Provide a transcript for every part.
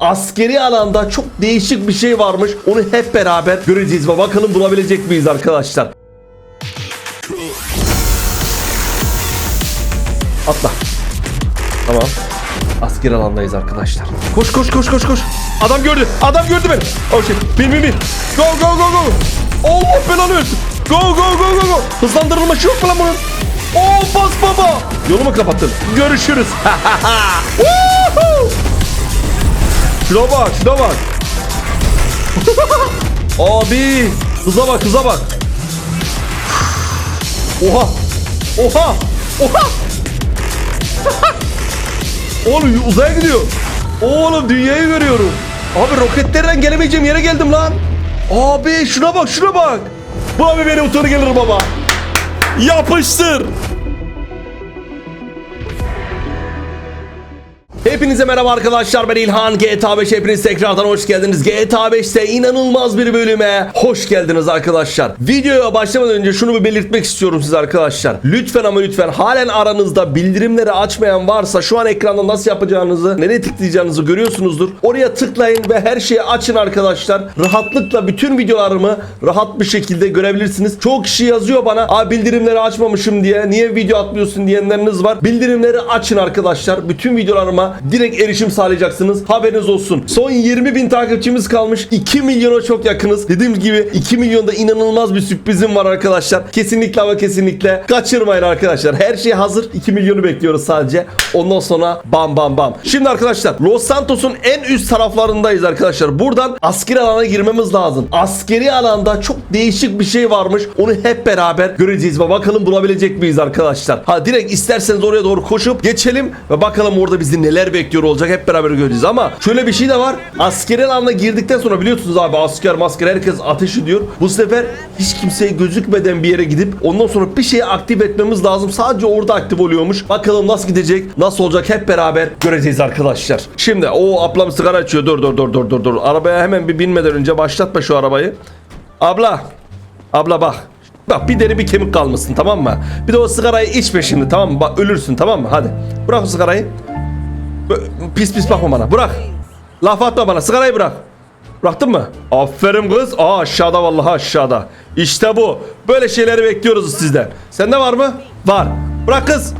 Askeri alanda çok değişik bir şey varmış. Onu hep beraber göreceğiz ve bakalım bulabilecek miyiz arkadaşlar. Atla. Tamam. Asker alandayız arkadaşlar. Koş koş koş koş koş. Adam gördü. Adam gördü beni. Oh shit. Bin bin bin. Go go go go. Allah belanı versin. Go go go go go. Hızlandırılması yok mu lan bunun? Oo bas baba. Yolumu kapattın. Görüşürüz. Şuna bak şuna bak. Abi hıza bak hıza bak. Oha. Oha. Oha. Oğlum uzaya gidiyor. Oğlum dünyayı görüyorum. Abi roketlerden gelemeyeceğim yere geldim lan. Abi şuna bak şuna bak. Bu abi beni utanı gelir baba. Yapıştır. Hepinize merhaba arkadaşlar. Ben İlhan. GTA 5 hepiniz tekrardan hoş geldiniz. GTA 5'te inanılmaz bir bölüme hoş geldiniz arkadaşlar. Videoya başlamadan önce şunu bir belirtmek istiyorum size arkadaşlar. Lütfen ama lütfen halen aranızda bildirimleri açmayan varsa şu an ekranda nasıl yapacağınızı nereye tıklayacağınızı görüyorsunuzdur. Oraya tıklayın ve her şeyi açın arkadaşlar. Rahatlıkla bütün videolarımı rahat bir şekilde görebilirsiniz. Çok kişi yazıyor bana abi bildirimleri açmamışım diye niye video atmıyorsun? diyenleriniz var. Bildirimleri açın arkadaşlar. Bütün videolarıma direkt erişim sağlayacaksınız. Haberiniz olsun. Son 20 bin takipçimiz kalmış. 2 milyona çok yakınız. Dediğim gibi 2 milyonda inanılmaz bir sürprizim var arkadaşlar. Kesinlikle ama kesinlikle kaçırmayın arkadaşlar. Her şey hazır. 2 milyonu bekliyoruz sadece. Ondan sonra bam bam bam. Şimdi arkadaşlar Los Santos'un en üst taraflarındayız arkadaşlar. Buradan askeri alana girmemiz lazım. Askeri alanda çok değişik bir şey varmış. Onu hep beraber göreceğiz ve bakalım bulabilecek miyiz arkadaşlar. Ha direkt isterseniz oraya doğru koşup geçelim ve bakalım orada bizi neler bekliyor olacak hep beraber göreceğiz ama şöyle bir şey de var. Askeri alana girdikten sonra biliyorsunuz abi asker masker herkes ateş ediyor. Bu sefer hiç kimseye gözükmeden bir yere gidip ondan sonra bir şeyi aktif etmemiz lazım. Sadece orada aktif oluyormuş. Bakalım nasıl gidecek, nasıl olacak hep beraber göreceğiz arkadaşlar. Şimdi o ablam sigara açıyor. Dur dur dur dur dur dur. Arabaya hemen bir binmeden önce başlatma şu arabayı. Abla. Abla bak. Bak bir deri bir kemik kalmasın tamam mı? Bir de o sigarayı içme şimdi tamam mı? Bak ölürsün tamam mı? Hadi. Bırak o sigarayı. Pis pis bakma bana. Bırak. Laf atma bana. Sigarayı bırak. Bıraktın mı? Aferin kız. Aa aşağıda vallahi aşağıda. İşte bu. Böyle şeyleri bekliyoruz sizden. Sende var mı? Var. Bırak kız.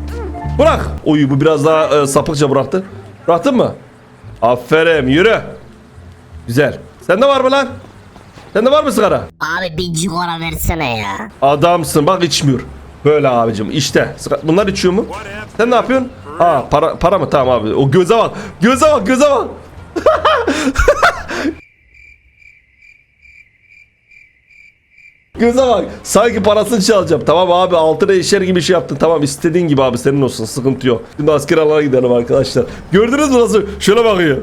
Bırak. Oy bu biraz daha e, sapıkça bıraktı. Bıraktın mı? Aferin. Yürü. Güzel. Sende var mı lan? Sende var mı sigara? Abi bir cigara versene ya. Adamsın bak içmiyor. Böyle abicim işte. Bunlar içiyor mu? Sen ne yapıyorsun? Ha para para mı? Tamam abi. O göze bak. Göze bak göze bak. Göze bak. Sanki parasını çalacağım. Tamam abi altına işer gibi şey yaptın. Tamam istediğin gibi abi senin olsun. Sıkıntı yok. Şimdi asker alana gidelim arkadaşlar. Gördünüz mü nasıl? Şöyle bakıyor.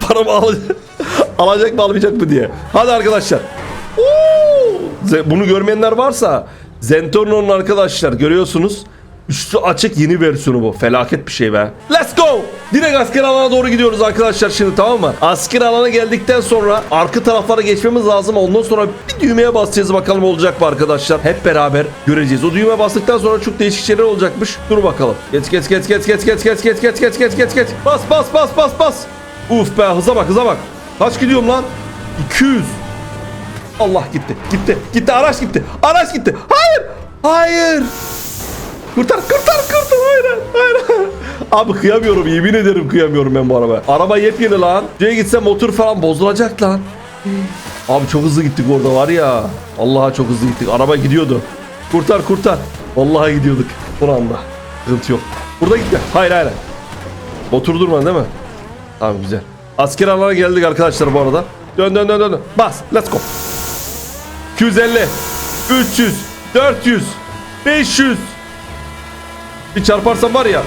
Paramı alacak. alacak mı almayacak mı diye. Hadi arkadaşlar. Oo! Bunu görmeyenler varsa Zentorno'nun arkadaşlar görüyorsunuz. Üstü açık yeni versiyonu bu. Felaket bir şey be. Let's go. Direkt asker alana doğru gidiyoruz arkadaşlar şimdi tamam mı? Asker alana geldikten sonra arka taraflara geçmemiz lazım. Ondan sonra bir düğmeye basacağız bakalım olacak mı arkadaşlar. Hep beraber göreceğiz. O düğmeye bastıktan sonra çok değişik şeyler olacakmış. Dur bakalım. Geç geç geç geç geç geç geç geç geç geç geç geç geç. Bas bas bas bas bas. Uf be hıza bak hıza bak. Kaç gidiyorum lan? 200. Allah gitti. Gitti. Gitti. Araç gitti. Araç gitti. Hayır. Hayır. Kurtar kurtar kurtar. Hayır. Hayır. Abi kıyamıyorum. Yemin ederim kıyamıyorum ben bu arabaya. Araba yepyeni lan. Şuraya gitse motor falan bozulacak lan. Abi çok hızlı gittik orada var ya. Allah'a çok hızlı gittik. Araba gidiyordu. Kurtar kurtar. Vallahi gidiyorduk. Son anda. Sıkıntı yok. Burada gitme. Hayır hayır. Motor durma değil mi? Tamam güzel. Asker alana geldik arkadaşlar bu arada. Dön dön dön dön. Bas. Let's go. 250 300 400 500 Bir çarparsam var ya.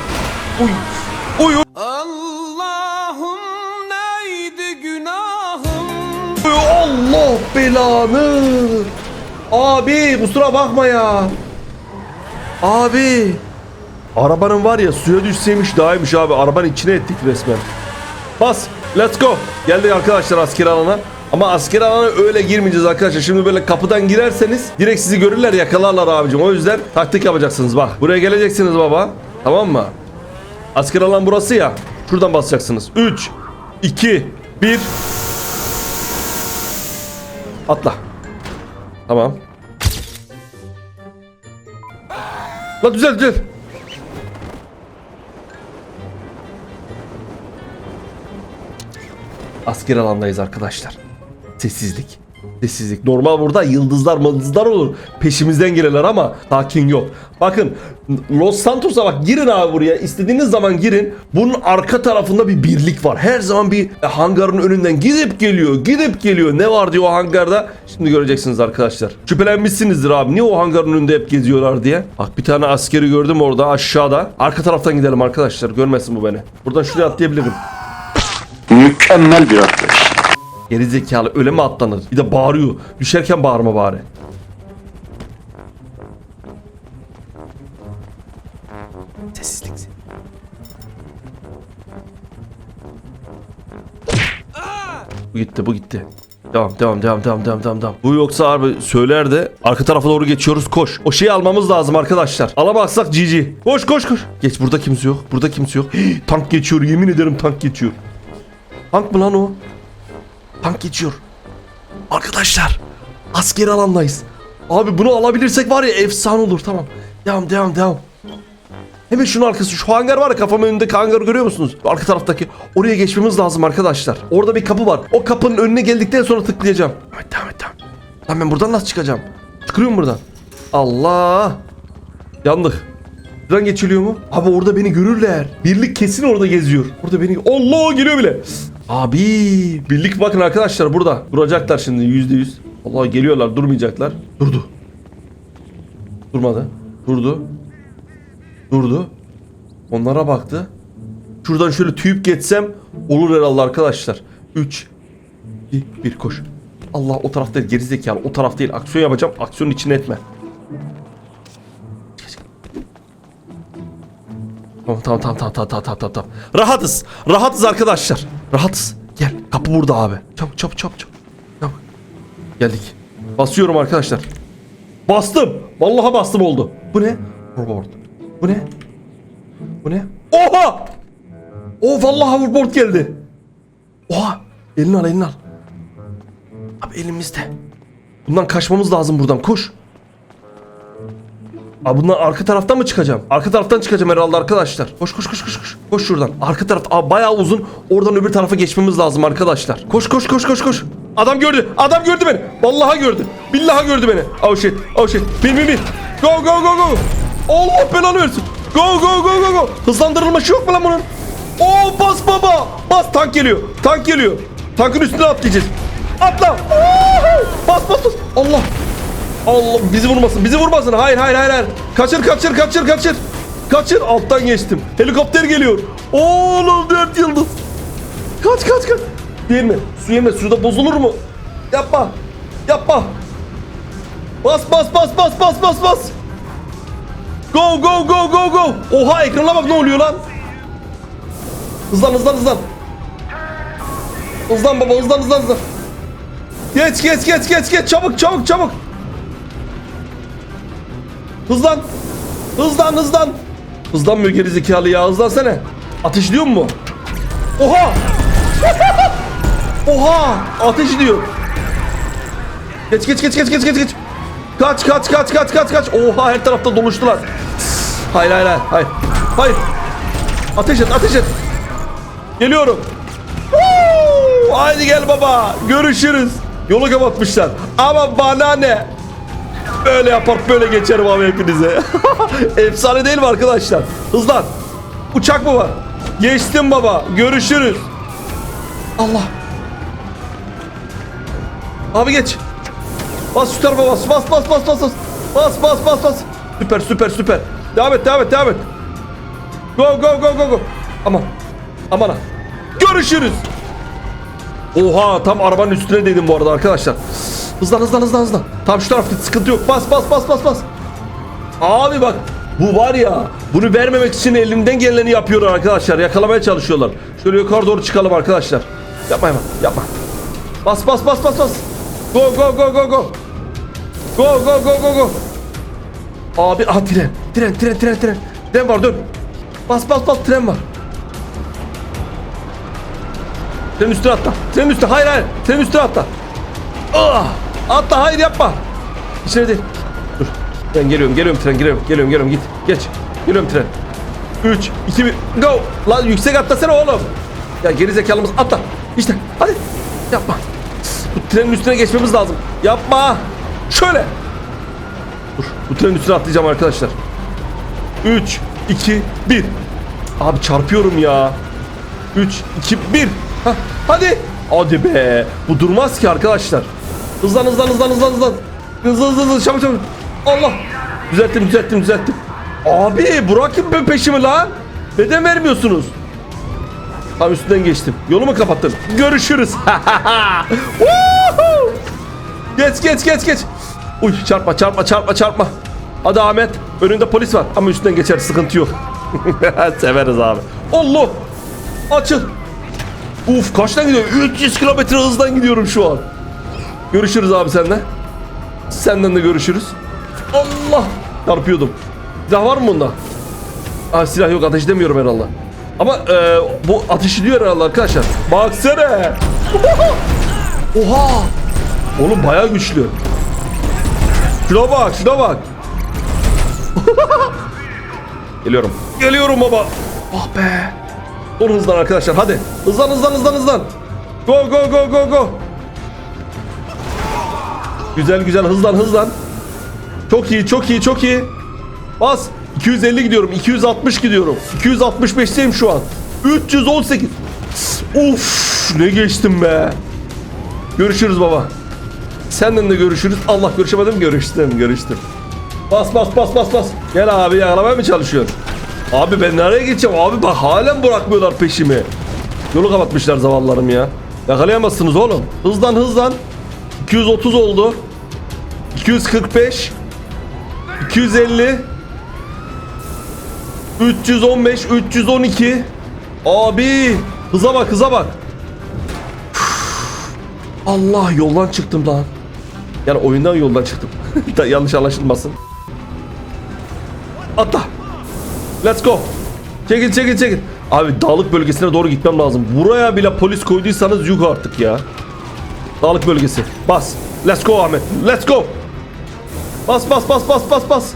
Uy. Uy uy. Allah'ım neydi günahım? uy. Allah belanı. Abi kusura bakma ya. Abi. Arabanın var ya suya düşseymiş daha iyiymiş abi. Arabanın içine ettik resmen. Bas. Let's go. Geldik arkadaşlar asker alana. Ama asker alana öyle girmeyeceğiz arkadaşlar. Şimdi böyle kapıdan girerseniz direkt sizi görürler yakalarlar abicim. O yüzden taktik yapacaksınız bak. Buraya geleceksiniz baba. Tamam mı? Asker alan burası ya. Şuradan basacaksınız. 3, 2 1 Atla. Tamam. La düzel düzel. Asker alandayız arkadaşlar. Sessizlik. Sessizlik. Normal burada yıldızlar mıldızlar olur. Peşimizden gelirler ama sakin yok. Bakın Los Santos'a bak girin abi buraya. İstediğiniz zaman girin. Bunun arka tarafında bir birlik var. Her zaman bir hangarın önünden gidip geliyor. Gidip geliyor. Ne var diyor o hangarda? Şimdi göreceksiniz arkadaşlar. Şüphelenmişsinizdir abi. Niye o hangarın önünde hep geziyorlar diye. Bak bir tane askeri gördüm orada aşağıda. Arka taraftan gidelim arkadaşlar. Görmesin bu beni. Buradan şuraya atlayabilirim. Mükemmel bir atlayış. Geri zekalı öyle mi atlanır? Bir de bağırıyor. Düşerken bağırma bari. Sessizlik. Bu gitti bu gitti. Devam devam devam devam devam devam devam. Bu yoksa abi söyler de arka tarafa doğru geçiyoruz koş. O şeyi almamız lazım arkadaşlar. Alamazsak GG. Koş koş koş. Geç burada kimse yok. Burada kimse yok. Hii, tank geçiyor yemin ederim tank geçiyor. Tank mı lan o? Tank geçiyor. Arkadaşlar askeri alandayız. Abi bunu alabilirsek var ya efsane olur tamam. Devam devam devam. Hemen şunun arkası şu hangar var ya kafamın önündeki hangarı görüyor musunuz? Arka taraftaki oraya geçmemiz lazım arkadaşlar. Orada bir kapı var. O kapının önüne geldikten sonra tıklayacağım. Evet tamam evet, tamam. Lan ben buradan nasıl çıkacağım? Çıkıyorum buradan. Allah. Yandık. Buradan geçiliyor mu? Abi orada beni görürler. Birlik kesin orada geziyor. Orada beni... Allah geliyor bile. Abi birlik bakın arkadaşlar burada. Duracaklar şimdi yüzde yüz. Allah geliyorlar durmayacaklar. Durdu. Durmadı. Durdu. Durdu. Onlara baktı. Şuradan şöyle tüyüp geçsem olur herhalde arkadaşlar. 3 2 1 koş. Allah o taraf değil gerizekalı o taraf değil. Aksiyon yapacağım. Aksiyonun içine etme. Tamam tamam tamam tamam tamam tamam tamam. Rahatız. Rahatız arkadaşlar. Rahatız. Gel. Kapı burada abi. Çabuk çabuk çabuk çabuk. Çabuk. Geldik. Basıyorum arkadaşlar. Bastım. Vallahi bastım oldu. Bu ne? Hoverboard. Bu ne? Bu ne? Oha! Oh vallahi hoverboard geldi. Oha! Elini al elini al. Abi elimizde. Bundan kaçmamız lazım buradan. Koş. Abi bundan arka taraftan mı çıkacağım? Arka taraftan çıkacağım herhalde arkadaşlar. Koş koş koş koş koş. Koş şuradan. Arka taraf abi bayağı uzun. Oradan öbür tarafa geçmemiz lazım arkadaşlar. Koş koş koş koş koş. Adam gördü. Adam gördü beni. Vallahi gördü. Billahi gördü beni. Oh shit. Oh shit. Bin bin bin. Go go go go. Allah belanı versin. Go go go go go. Hızlandırılması yok mu lan bunun? Oo bas baba. Bas tank geliyor. Tank geliyor. Tankın üstüne atlayacağız. Atla. Bas bas bas. Allah. Allah bizi vurmasın. Bizi vurmasın. Hayır hayır hayır hayır. Kaçır kaçır kaçır kaçır. Kaçır alttan geçtim. Helikopter geliyor. Oğlum dört yıldız. Kaç kaç kaç. Değil mi? Su yeme suda bozulur mu? Yapma. Yapma. Bas bas bas bas bas bas bas. Go go go go go. Oha ekrana bak ne oluyor lan. Hızlan hızlan hızlan. Hızlan baba hızlan hızlan hızlan. Geç geç geç geç geç çabuk çabuk çabuk. Hızlan. Hızlan hızlan. Hızlanmıyor gerizekalı ya hızlansana. Ateşliyor mu? Oha. Oha. Ateşliyor. Geç geç geç geç geç geç geç. Kaç kaç kaç kaç kaç kaç. Oha her tarafta doluştular. Hayır hayır hayır. Hayır. Hayır. Ateş et ateş et. Geliyorum. Woo! Haydi gel baba. Görüşürüz. Yolu kapatmışlar. Ama bana ne? Böyle yapar böyle geçerim abi hepinize. Efsane değil mi arkadaşlar? Hızlan. Uçak mı var? Geçtim baba. Görüşürüz. Allah. Abi geç. Bas şu tarafa bas. Bas bas bas bas bas. Bas bas bas. Süper süper süper. Devam et devam et devam et. Go go go go go. Aman. Aman ha. Görüşürüz. Oha tam arabanın üstüne dedim bu arada arkadaşlar. Hızlan hızlan hızlan hızlan. Tam şu tarafta sıkıntı yok. Bas bas bas bas bas. Abi bak bu var ya bunu vermemek için elimden geleni yapıyorlar arkadaşlar. Yakalamaya çalışıyorlar. Şöyle yukarı doğru çıkalım arkadaşlar. Yapma hemen yapma. Bas bas bas bas bas. Go go go go go. Go go go go go. Abi ah tren. Tren tren tren tren. Tren var dön. Bas bas bas tren var. Trenin üstüne atla. Trenin üstüne. Hayır hayır. Trenin üstüne atla. Ah! Atla hayır yapma. İçine değil. Dur. Ben geliyorum geliyorum tren geliyorum geliyorum geliyorum git. Geç. Geliyorum tren. 3 2 1 go. Lan yüksek atlasana oğlum. Ya geri zekalımız atla. İşte hadi. Yapma. Bu trenin üstüne geçmemiz lazım. Yapma. Şöyle. Dur. Bu trenin üstüne atlayacağım arkadaşlar. 3 2 1 Abi çarpıyorum ya. 3 2 1 Hah, Hadi. Hadi be. Bu durmaz ki arkadaşlar. Hızlan hızlan hızlan hızlan hızlan. Hızlı hızlı hızlı çabuk çabuk. Allah. Düzelttim düzelttim düzelttim. Abi bırakın ben peşimi lan. Neden vermiyorsunuz? Tam üstünden geçtim. Yolumu kapattın. Görüşürüz. Geç geç geç geç. Uy çarpma çarpma çarpma çarpma. Hadi Ahmet. Önünde polis var ama üstünden geçer sıkıntı yok. Severiz abi. Allah. Açıl. Uf kaçtan gidiyor? 300 kilometre hızdan gidiyorum şu an. Görüşürüz abi senden. Senden de görüşürüz. Allah. Çarpıyordum. Silah var mı bunda? Aa, silah yok ateş edemiyorum herhalde. Ama e, bu ateş ediyor herhalde arkadaşlar. Baksana. Oha. Oğlum bayağı güçlü. Şuna bak şuna bak. Geliyorum. Geliyorum baba. Ah be. Dur hızlan arkadaşlar hadi. Hızlan hızlan hızlan hızlan. Go go go go go. Güzel güzel hızlan hızlan. Çok iyi çok iyi çok iyi. Bas. 250 gidiyorum. 260 gidiyorum. 265'teyim şu an. 318. Uf ne geçtim be. Görüşürüz baba. Senden de görüşürüz. Allah görüşemedim görüştüm görüştüm. Bas bas bas bas bas. Gel abi yakalamaya mı çalışıyorsun? Abi ben nereye gideceğim? Abi bak halen bırakmıyorlar peşimi. Yolu kapatmışlar zavallarım ya. Yakalayamazsınız oğlum. Hızlan hızlan. 230 oldu. 245 250 315 312 Abi hıza bak hıza bak. Allah yoldan çıktım lan. Yani oyundan yoldan çıktım. Yanlış anlaşılmasın. Atla. Let's go. Çekil çekil çekil. Abi dağlık bölgesine doğru gitmem lazım. Buraya bile polis koyduysanız yük artık ya. Dağlık bölgesi. Bas. Let's go Ahmet. Let's go. Bas bas bas bas bas bas.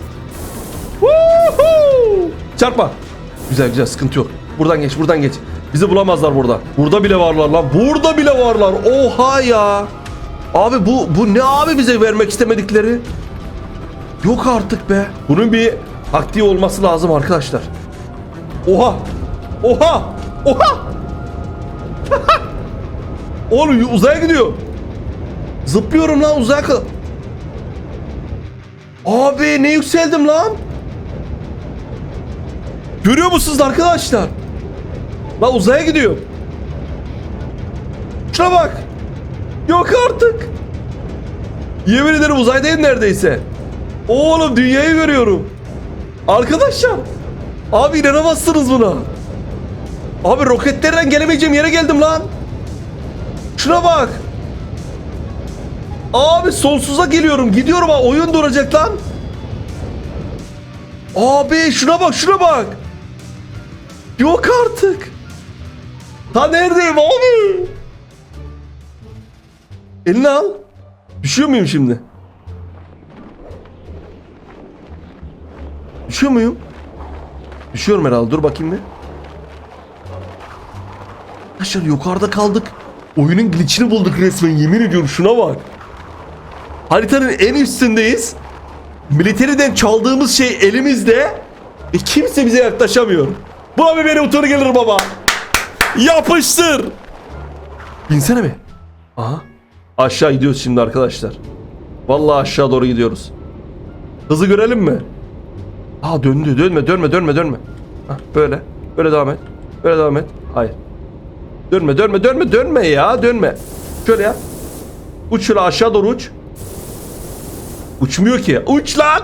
Woohoo! Çarpma. Güzel güzel sıkıntı yok. Buradan geç buradan geç. Bizi bulamazlar burada. Burada bile varlar lan. Burada bile varlar. Oha ya. Abi bu bu ne abi bize vermek istemedikleri? Yok artık be. Bunun bir taktiği olması lazım arkadaşlar. Oha. Oha. Oha. Oğlum uzaya gidiyor. Zıplıyorum lan uzaya kadar. Abi ne yükseldim lan? Görüyor musunuz arkadaşlar? Lan uzaya gidiyor. Şuna bak. Yok artık. Yemin ederim uzaydayım neredeyse. Oğlum dünyayı görüyorum. Arkadaşlar. Abi inanamazsınız buna. Abi roketlerden gelemeyeceğim yere geldim lan. Şuna bak. Abi sonsuza geliyorum. Gidiyorum ha. Oyun duracak lan. Abi şuna bak şuna bak. Yok artık. Ta neredeyim abi? Elini al. Düşüyor muyum şimdi? Düşüyor muyum? Düşüyorum herhalde. Dur bakayım bir. Arkadaşlar yukarıda kaldık. Oyunun glitch'ini bulduk resmen. Yemin ediyorum şuna bak. Haritanın en üstündeyiz. Militeriden çaldığımız şey elimizde. E kimse bize yaklaşamıyor. Buna bir beni motoru gelir baba. Yapıştır. Binsene mi? Aha. Aşağı gidiyoruz şimdi arkadaşlar. Vallahi aşağı doğru gidiyoruz. Hızı görelim mi? Aa döndü. Dönme dönme dönme dönme. Hah, böyle. Böyle devam et. Böyle devam et. Hayır. Dönme dönme dönme dönme ya dönme. Şöyle yap. Uç şöyle aşağı doğru uç. Uçmuyor ki. Uç lan.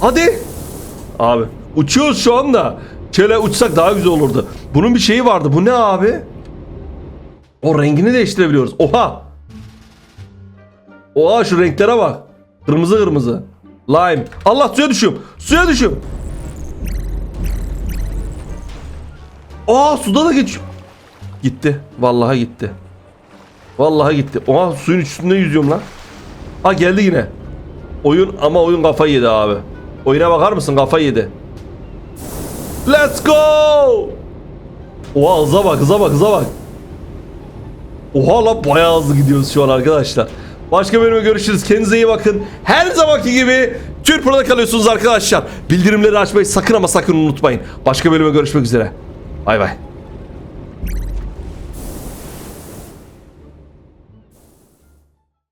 Hadi. Abi uçuyoruz şu anda. Şöyle uçsak daha güzel olurdu. Bunun bir şeyi vardı. Bu ne abi? O rengini değiştirebiliyoruz. Oha. Oha şu renklere bak. Kırmızı kırmızı. Lime. Allah suya düşüyorum. Suya düşüyorum. Aa suda da geç. Gitti. Vallahi gitti. Vallahi gitti. Oha suyun üstünde yüzüyorum lan. Ha geldi yine. Oyun ama oyun kafayı yedi abi. Oyuna bakar mısın kafayı yedi. Let's go. Oha hıza bak hıza bak hıza bak. Oha lan bayağı hızlı gidiyoruz şu an arkadaşlar. Başka bölüme görüşürüz. Kendinize iyi bakın. Her zamanki gibi Pro'da kalıyorsunuz arkadaşlar. Bildirimleri açmayı sakın ama sakın unutmayın. Başka bölüme görüşmek üzere. Bay bay.